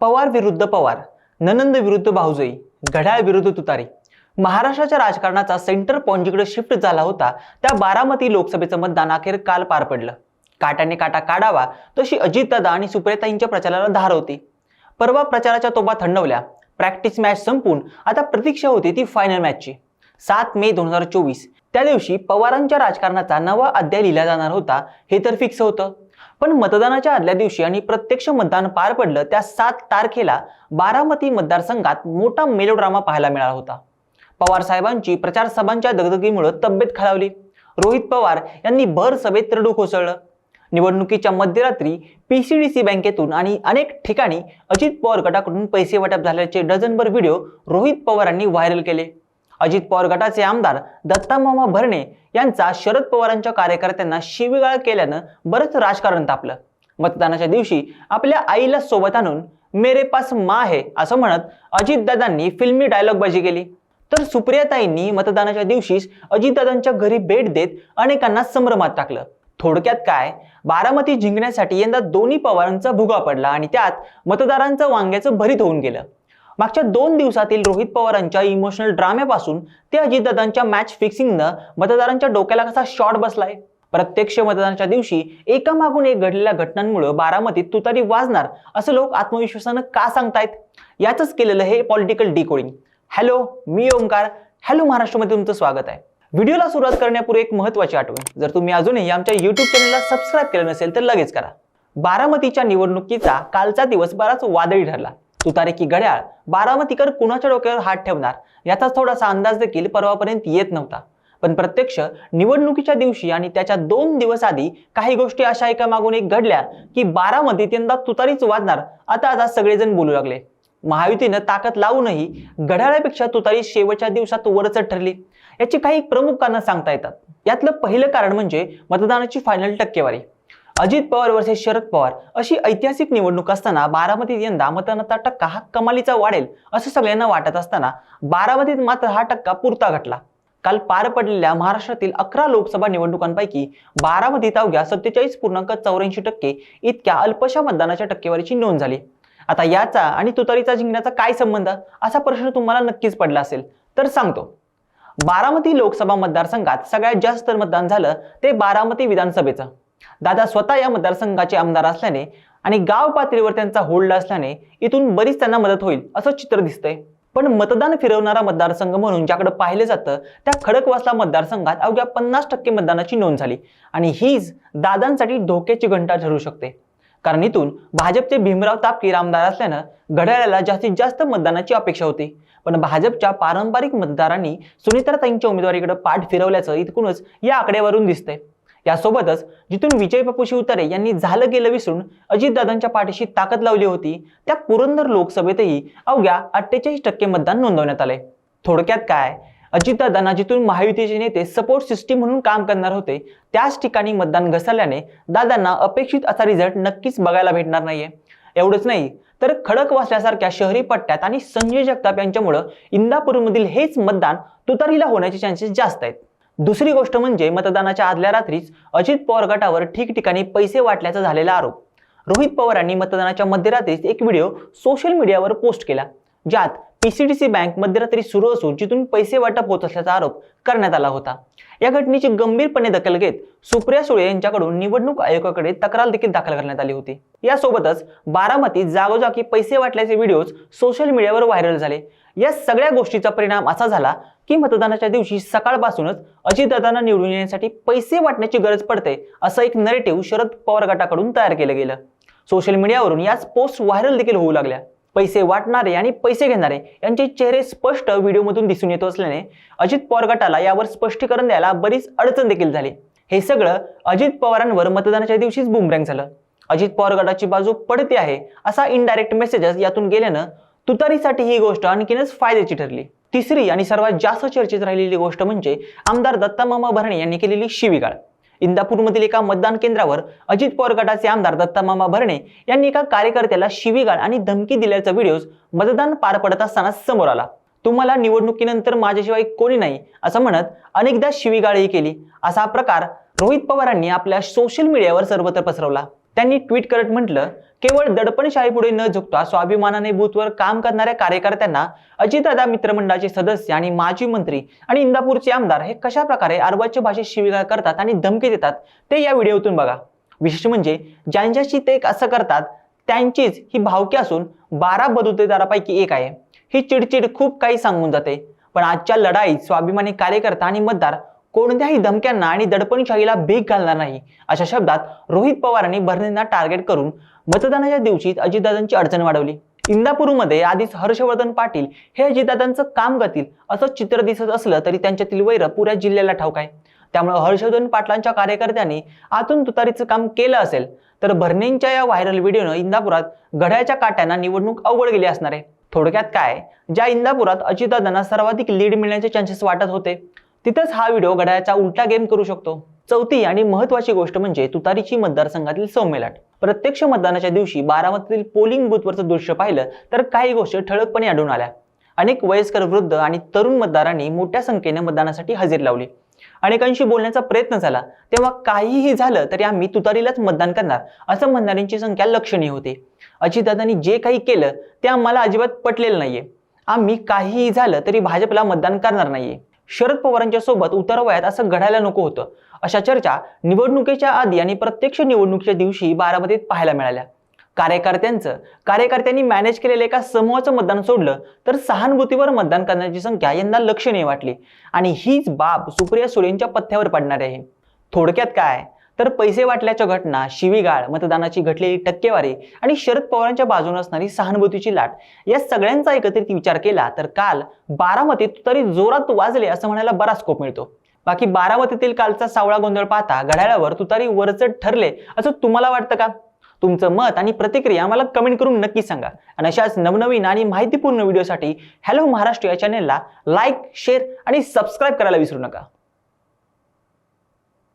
पवार विरुद्ध पवार ननंद विरुद्ध भाऊजोई घड्याळ विरुद्ध तुतारी. महाराष्ट्राच्या राजकारणाचा सेंटर पॉईंट जिकडे शिफ्ट झाला होता त्या बारामती लोकसभेचं मतदान अखेर काल पार पडलं. काटाने काटा काढावा तशी अजितदादा आणि सुप्रियाताईंच्या प्रचाराला धार होती. परवा प्रचाराच्या तोबा थंडवल्या. प्रॅक्टिस मॅच संपून आता प्रतीक्षा होती ती फायनल मॅचची सात मे दोन हजार चोवीस. त्या दिवशी पवारांच्या राजकारणाचा नवा अध्याय लिहिला जाणार होता हे तर फिक्स होतं. पण मतदानाच्या आदल्या दिवशी आणि प्रत्यक्ष मतदान पार पडलं त्या सात तारखेला बारामती मतदारसंघात मोठा मेलोड्रामा पाहायला मिळाला होता. पवार साहेबांची प्रचार सभांच्या दगदगीमुळे तब्येत खालावली रोहित पवार यांनी भर सभेत रडू कोसळलं. निवडणुकीच्या मध्यरात्री पीसीडीसी बँकेतून आणि अनेक ठिकाणी अजित पवार गटाकडून पैसे वाटप झाल्याचे डझनभर व्हिडिओ रोहित पवारांनी व्हायरल केले. अजित पवार गटाचे आमदार दत्तामामा भरणे यांचा शरद पवारांच्या कार्यकर्त्यांना शिवीगाळ केल्यानं बरंच राजकारण तापलं. मतदानाच्या दिवशी आपल्या आईला सोबत आणून मेरे पास मा आहे असं म्हणत अजितदादांनी फिल्मी डायलॉगबाजी केली. तर सुप्रियाताईंनी मतदानाच्या दिवशीच अजितदादांच्या घरी भेट देत अनेकांना संभ्रमात टाकलं. थोडक्यात काय? बारामती जिंकण्यासाठी यंदा दोन्ही पवारांचा भुगा पडला आणि त्यात मतदारांचं वांग्याचं भरीत होऊन गेलं. मागच्या दोन दिवसातील रोहित पवारांच्या इमोशनल ड्राम्यापासून ते अजितदादांच्या मॅच फिक्सिंगनं मतदारांच्या डोक्याला कसा शॉट बसलाय? प्रत्यक्ष मतदानाच्या दिवशी एकामागून एक घडलेल्या घटनांमुळे बारामतीत तुतारी वाजणार असं लोक आत्मविश्वासानं का सांगतायत? याच केलेलं हे पॉलिटिकल डिकोडिंग हॅलो मी ओंकार. हॅलो महाराष्ट्रामध्ये तुमचं स्वागत आहे. व्हिडिओला सुरुवात करण्यापूर्वी एक महत्वाची आठवण. जर तुम्ही अजूनही आमच्या युट्यूब चॅनलला सबस्क्राईब केलं नसेल तर लगेच करा. बारामतीच्या निवडणुकीचा कालचा दिवस बराच वादळी ठरला. तुतारे की घड्याळ बारामतीकर कुणाच्या डोक्यावर हात ठेवणार? याचा थोडासा अंदाज देखील परवापर्यंत येत नव्हता. पण प्रत्यक्ष निवडणुकीच्या दिवशी आणि त्याच्या दोन दिवस आधी काही गोष्टी अशा एका मागून एक घडल्या की बारामतीत यंदा तुतारीच वाजणार. आता आता सगळेजण बोलू लागले. महायुतीनं ताकद लावूनही घड्याळापेक्षा तुतारी शेवटच्या दिवसात वरचढ ठरली. याची काही प्रमुख कारणं सांगता येतात. यातलं पहिलं कारण म्हणजे मतदानाची फायनल टक्केवारी. अजित पवार वर्सेस शरद पवार अशी ऐतिहासिक निवडणूक असताना बारामतीत यंदा मतदानाचा टक्का हा कमालीचा वाढेल असं सगळ्यांना वाटत असताना बारामतीत मात्र हा टक्का पुरता घटला. काल पार पडलेल्या महाराष्ट्रातील अकरा लोकसभा निवडणुकांपैकी बारामतीत अवघ्या सत्तेचाळीस पूर्णांक चौऱ्याऐंशी टक्के इतक्या अल्पशा मतदानाच्या टक्केवारीची नोंद झाली. आता याचा आणि तुतारीचा जिंकण्याचा काय संबंध? असा प्रश्न तुम्हाला नक्कीच पडला असेल. तर सांगतो. बारामती लोकसभा मतदारसंघात सगळ्यात जास्त मतदान झालं ते बारामती विधानसभेचं. दादा स्वतः या मतदारसंघाचे आमदार असल्याने आणि गाव पातळीवर त्यांचा होल्ड असल्याने इथून बरीच त्यांना मदत होईल असं चित्र दिसतंय. पण मतदान फिरवणारा मतदारसंघ म्हणून ज्याकडे पाहिलं जातं त्या खडकवासला मतदारसंघात अवघ्या पन्नास टक्के मतदानाची नोंद झाली. आणि हीच दादांसाठी धोक्याची घंटा ठरू शकते. कारण इथून भाजपचे भीमराव तापकीर आमदार असल्यानं घड्याळाला जास्तीत जास्त मतदानाची अपेक्षा होती. पण भाजपच्या पारंपरिक मतदारांनी सुनीताताईंच्या उमेदवारीकडे पाठ फिरवल्याचं इतकूनच या आकड्यावरून दिसतंय. यासोबतच जिथून विजय बापू शिवतारे यांनी झालं गेलं विसरून अजितदादांच्या पाठीशी ताकद लावली होती त्या पुरंदर लोकसभेतही अवघ्या अठ्ठेचाळीस टक्के मतदान नोंदवण्यात आले थोडक्यात काय? अजितदादांना जिथून महायुतीचे नेते सपोर्ट सिस्टीम म्हणून काम करणार होते त्याच ठिकाणी मतदान घसरल्याने दादांना अपेक्षित असा रिझल्ट नक्कीच बघायला भेटणार नाहीये. एवढंच नाही तर खडक वाचल्यासारख्या शहरी पट्ट्यात आणि संजय जगताप यांच्यामुळं इंदापूरमधील हेच मतदान तुतारीला होण्याचे चान्सेस जास्त आहेत. दुसरी गोष्ट म्हणजे मतदानाच्या आदल्या रात्रीच अजित पवार गटावर ठिकठिकाणी पैसे वाटल्याचा झालेला आरोप. रोहित पवारांनी मतदानाच्या मध्यरात्रीच एक व्हिडिओ सोशल मीडियावर पोस्ट केला ज्यात पीसीडीसी बँक मध्यरात्री सुरू असून जिथून पैसे वाटप होत असल्याचा आरोप करण्यात आला होता. या घटनेची गंभीरपणे दखल घेत सुप्रिया सुळे यांच्याकडून निवडणूक आयोगाकडे तक्रार देखील दाखल करण्यात आली होती. यासोबतच बारामतीत जागोजागी पैसे वाटल्याचे व्हिडिओज सोशल मीडियावर व्हायरल झाले. या सगळ्या गोष्टीचा परिणाम असा झाला की मतदानाच्या दिवशी सकाळपासूनच अजितदादांना निवडून येण्यासाठी पैसे वाटण्याची गरज पडते असं एक नरेटिव्ह शरद पवार गटाकडून तयार केलं गेलं. सोशल मीडियावरून याच पोस्ट व्हायरल देखील होऊ लागल्या. पैसे वाटणारे आणि पैसे घेणारे यांचे चेहरे स्पष्ट व्हिडिओमधून दिसून येत असल्याने अजित पवार गटाला यावर स्पष्टीकरण द्यायला बरीच अडचण देखील झाली. हे सगळं अजित पवारांवर मतदानाच्या दिवशीच बुमरँग झालं. अजित पवार गटाची बाजू पडते आहे असा इनडायरेक्ट मेसेजेस यातून गेल्यानं तुतारीसाठी ही गोष्ट आणखीनच फायद्याची ठरली. तिसरी आणि सर्वात जास्त चर्चेत राहिलेली गोष्ट म्हणजे आमदार दत्ता मामा भरणे यांनी केलेली शिवीगाळ. इंदापूरमधील एका मतदान केंद्रावर अजित पवार गटाचे आमदार दत्तामामा भरणे यांनी एका कार्यकर्त्याला शिवीगाळ आणि धमकी दिल्याचा व्हिडिओ मतदान पार पडत असताना समोर आला. तुम्हाला निवडणुकीनंतर माझ्याशिवाय कोणी नाही असं म्हणत अनेकदा शिवीगाळही केली. असा प्रकार रोहित पवारांनी आपल्या सोशल मीडियावर सर्वत्र पसरवला. त्यांनी ट्विट करत म्हटलं केवळ दडपणशाहीपुढे न झुकता स्वाभिमानाने बूथवर काम करणाऱ्या कार्यकर्त्यांना अजितदादा मित्रमंडळाचे सदस्य आणि माजी मंत्री आणि इंदापूरचे आमदार हे कशा प्रकारे अरबाच्या भाषेत शिवीगाळ करतात आणि धमकी देतात ते या व्हिडिओतून बघा. विशेष म्हणजे ज्यांच्याशी ते असं करतात त्यांचीच ही भावकी असून बारा बदुतेदारापैकी एक आहे. ही चिडचिड खूप काही सांगून जाते. पण आजच्या लढाईत स्वाभिमानी कार्यकर्ता आणि मतदार कोणत्याही धमक्यांना आणि दडपणशाहीला भीक घालणार नाही. अशा शब्दात रोहित पवारांनी भरणेंना टार्गेट करून मतदानाच्या दिवशीच अजितदादांची अडचण वाढवली. इंदापूरमध्ये आधीच हर्षवर्धन पाटील हे अजितदादांचं काम करतील असं चित्र दिसत असलं तरी त्यांच्यातील वैर पुऱ्या जिल्ह्याला ठाऊक आहे. त्यामुळे हर्षवर्धन पाटलांच्या कार्यकर्त्यांनी आतून तुतारीचं काम केलं असेल तर भरणेंच्या या व्हायरल व्हिडिओनं इंदापुरात घड्याच्या काट्यांना निवडणूक अवघड गेली असणार आहे. थोडक्यात काय? ज्या इंदापुरात अजितदादांना सर्वाधिक लीड मिळण्याचे चान्सेस वाटत होते. तिथंच हा व्हिडिओ घड्याळाचा उलटा गेम करू शकतो. चौथी आणि महत्वाची गोष्ट म्हणजे तुतारीची मतदारसंघातील सौम्यलाट. प्रत्यक्ष मतदानाच्या दिवशी बारामतीतील पोलिंग बुथवरचं दृश्य पाहिलं तर काही गोष्टी ठळकपणे आढळून आल्या. अनेक वयस्कर वृद्ध आणि तरुण मतदारांनी मोठ्या संख्येने मतदानासाठी हजेरी लावली. अनेकांशी बोलण्याचा प्रयत्न झाला. तेव्हा काहीही झालं तरी आम्ही तुतारीलाच मतदान करणार असं म्हणणाऱ्यांची संख्या लक्षणीय होती. अजितदादांनी जे काही केलं ते आम्हाला अजिबात पटलेलं नाहीये. आम्ही काहीही झालं तरी भाजपला मतदान करणार नाहीये. शरद पवारांच्या सोबत उतरवयात असं घडायला नको होतं. अशा चर्चा निवडणुकीच्या आधी आणि प्रत्यक्ष निवडणुकीच्या दिवशी बारामतीत पाहायला मिळाल्या. कार्यकर्त्यांचं कार्यकर्त्यांनी मॅनेज केलेलं एका समूहाचं मतदान सोडलं तर सहानुभूतीवर मतदान करण्याची संख्या यंदा लक्षणीय वाटली. आणि हीच बाब सुप्रिया सुळेंच्या पथ्यावर पडणार आहे. थोडक्यात काय? तर पैसे वाटल्याच्या घटना शिवीगाळ मतदानाची घटलेली टक्केवारी आणि शरद पवारांच्या बाजूने असणारी सहानुभूतीची लाट या सगळ्यांचा एकत्रित विचार केला तर काल बारामतीत तरी जोरात वाजले असं म्हणायला बराच स्कोप मिळतो. बाकी बारामतीतील कालचा सावळा गोंधळ पाहता घड्याळावर तुतारी वरचढ ठरले असं तुम्हाला वाटतं का? तुमचं मत आणि प्रतिक्रिया आम्हाला कमेंट करून नक्की सांगा. आणि अशाच नवनवीन आणि माहितीपूर्ण व्हिडिओसाठी हॅलो महाराष्ट्र या चॅनेलला लाईक शेअर आणि सबस्क्राईब करायला विसरू नका.